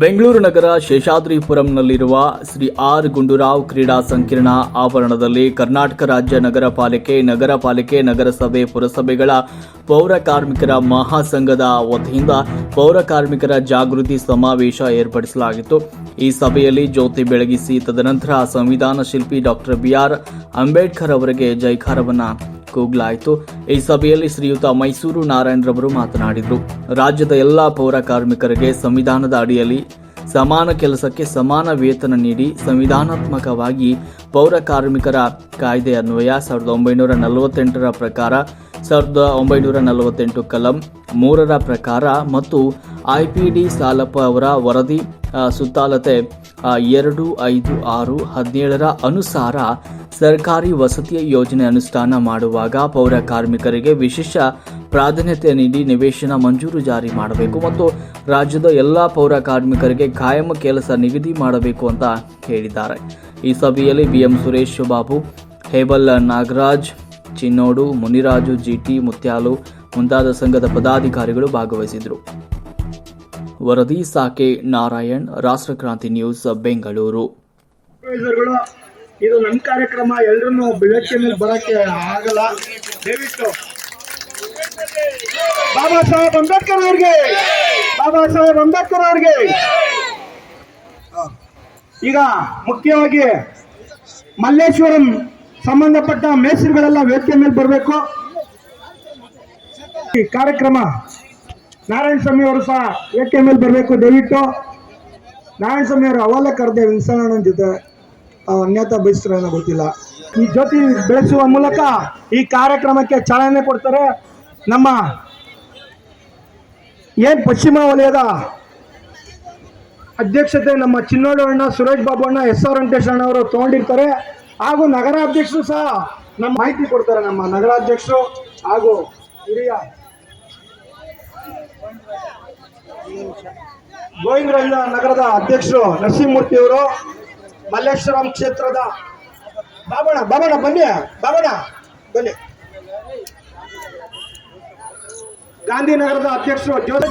ಬೆಂಗಳೂರು ನಗರ ಶೇಷಾದ್ರಿಪುರಂನಲ್ಲಿರುವ ಶ್ರೀ ಆರ್ ಗುಂಡೂರಾವ್ ಕ್ರೀಡಾ ಸಂಕೀರ್ಣ ಆವರಣದಲ್ಲಿ ಕರ್ನಾಟಕ ರಾಜ್ಯ ನಗರ ಪಾಲಿಕೆ ನಗರ ಪಾಲಿಕೆ, ನಗರಸಭೆ, ಪುರಸಭೆಗಳ ಪೌರ ಕಾರ್ಮಿಕರ ಮಹಾಸಂಘದ ವತಿಯಿಂದ ಪೌರ ಕಾರ್ಮಿಕರ ಜಾಗೃತಿ ಸಮಾವೇಶ ಏರ್ಪಡಿಸಲಾಗಿತ್ತು. ಈ ಸಭೆಯಲ್ಲಿ ಜ್ಯೋತಿ ಬೆಳಗಿಸಿ ತದನಂತರ ಸಂವಿಧಾನ ಶಿಲ್ಪಿ ಡಾಕ್ಟರ್ ಬಿಆರ್ ಅಂಬೇಡ್ಕರ್ ಅವರಿಗೆ ಜೈಕಾರವನ್ನ ಕೂಗಲಾಯಿತು. ಈ ಸಭೆಯಲ್ಲಿ ಶ್ರೀಯುತ ಮೈಸೂರು ನಾರಾಯಣರವರು ಮಾತನಾಡಿದರು. ರಾಜ್ಯದ ಎಲ್ಲ ಪೌರ ಕಾರ್ಮಿಕರಿಗೆ ಸಂವಿಧಾನದ ಅಡಿಯಲ್ಲಿ ಸಮಾನ ಕೆಲಸಕ್ಕೆ ಸಮಾನ ವೇತನ ನೀಡಿ ಸಂವಿಧಾನಾತ್ಮಕವಾಗಿ ಪೌರ ಕಾರ್ಮಿಕರ ಕಾಯ್ದೆ ಅನ್ವಯ ಸಾವಿರದ ಒಂಬೈನೂರ ನಲವತ್ತೆಂಟರ ಪ್ರಕಾರ, ಸಾವಿರದ ಒಂಬೈನೂರ ನಲವತ್ತೆಂಟು ಕಲಂ ಮೂರರ ಪ್ರಕಾರ ಮತ್ತು ಐಪಿಡಿ ಸಾಲಪ್ಪ ಅವರ ವರದಿ ಸುತ್ತಾಲತೆ ಎರಡು, ಐದು, ಆರು, ಹದಿನೇಳರ ಅನುಸಾರ ಸರ್ಕಾರಿ ವಸತಿ ಯೋಜನೆ ಅನುಷ್ಠಾನ ಮಾಡುವಾಗ ಪೌರ ಕಾರ್ಮಿಕರಿಗೆ ವಿಶೇಷ ಪ್ರಾಧಾನ್ಯತೆ ನೀಡಿ ನಿವೇಶನ ಮಂಜೂರು ಜಾರಿ ಮಾಡಬೇಕು ಮತ್ತು ರಾಜ್ಯದ ಎಲ್ಲ ಪೌರ ಕಾರ್ಮಿಕರಿಗೆ ಕಾಯಂ ಕೆಲಸ ನಿಗದಿ ಮಾಡಬೇಕು ಅಂತ ಹೇಳಿದ್ದಾರೆ. ಈ ಸಭೆಯಲ್ಲಿ ಬಿಎಂ ಸುರೇಶ್ ಬಾಬು, ಹೇಬಲ್ ನಾಗರಾಜ್, ಚಿನ್ನೋಡು, ಮುನಿರಾಜು ಜಿಟಿ ಮುತ್ಯಾಲು ಮುಂತಾದ ಸಂಘದ ಪದಾಧಿಕಾರಿಗಳು ಭಾಗವಹಿಸಿದರು ವರದಿ ಸಾಕೆ ನಾರಾಯಣ್ ರಾಷ್ಟ್ರಕ್ರಾಂತಿ ನ್ಯೂಸ್, ಬೆಂಗಳೂರು. ಇದು ನನ್ನ ಕಾರ್ಯಕ್ರಮ, ಎಲ್ರನ್ನೂ ಬೆಳಕಿನ ಮೇಲೆ ಬರಕ್ಕೆ ಆಗಲ್ಲ. ದಯವಿಟ್ಟು. ಬಾಬಾ ಸಾಹೇಬ್ ಅಂಬೇಡ್ಕರ್ ಅವ್ರಿಗೆ. ಬಾಬಾ ಸಾಹೇಬ್ ಅಂಬೇಡ್ಕರ್ ಅವ್ರಿಗೆ. ಈಗ ಮುಖ್ಯವಾಗಿ ಮಲ್ಲೇಶ್ವರಂ ಸಂಬಂಧಪಟ್ಟ ಮೇಸ್ತ್ರಿಗಳೆಲ್ಲ ವೇದಿಕೆ ಮೇಲೆ ಬರಬೇಕು. ಈ ಕಾರ್ಯಕ್ರಮ ನಾರಾಯಣ ಸ್ವಾಮಿ ಅವರು ಸಹ ಎ ಟಿ ಎಂ ಬರಬೇಕು. ದಯವಿಟ್ಟು ನಾರಾಯಣ ಸ್ವಾಮಿ ಅವರು ಅವೆಲ್ಲ ಕರೆದೆ ವಿನ್ಸಣ್ಣನ ಜೊತೆ ಅನ್ಯತಾ ಬಯಸ್ತಾರೆ ಅನ್ನೋ ಗೊತ್ತಿಲ್ಲ. ಈ ಜ್ಯೋತಿ ಬೆಳೆಸುವ ಮೂಲಕ ಈ ಕಾರ್ಯಕ್ರಮಕ್ಕೆ ಚಾಲನೆ ಕೊಡ್ತಾರೆ ನಮ್ಮ ಏನ್ ಪಶ್ಚಿಮ ವಲಯದ ಅಧ್ಯಕ್ಷತೆ ನಮ್ಮ ಚಿನ್ನೋಡು ಅಣ್ಣ, ಸುರೇಶ್ ಬಾಬು ಅಣ್ಣ, ಎಸ್ ಆರ್ ವೆಂಕಟೇಶ್ ಅಣ್ಣ ಅವರು ತಗೊಂಡಿರ್ತಾರೆ. ಹಾಗೂ ನಗರಾಧ್ಯಕ್ಷರು ಸಹ ನಮ್ಮ ಮಾಹಿತಿ ಕೊಡ್ತಾರೆ ನಮ್ಮ ನಗರಾಧ್ಯಕ್ಷರು ಹಾಗೂ ಹಿರಿಯ ಗೋವಿಂದರಂಗ ನಗರದ ಅಧ್ಯಕ್ಷರು ನರಸಿಂಹಮೂರ್ತಿ ಅವರು, ಮಲ್ಲೇಶ್ವರಂ ಕ್ಷೇತ್ರದ ಬಾಬಣ ಬಾಬಣ ಬನ್ನಿ ಬಾಬಣ ಬನ್ನಿ. ಗಾಂಧಿನಗರದ ಅಧ್ಯಕ್ಷರು ಜ್ಯೋತಿ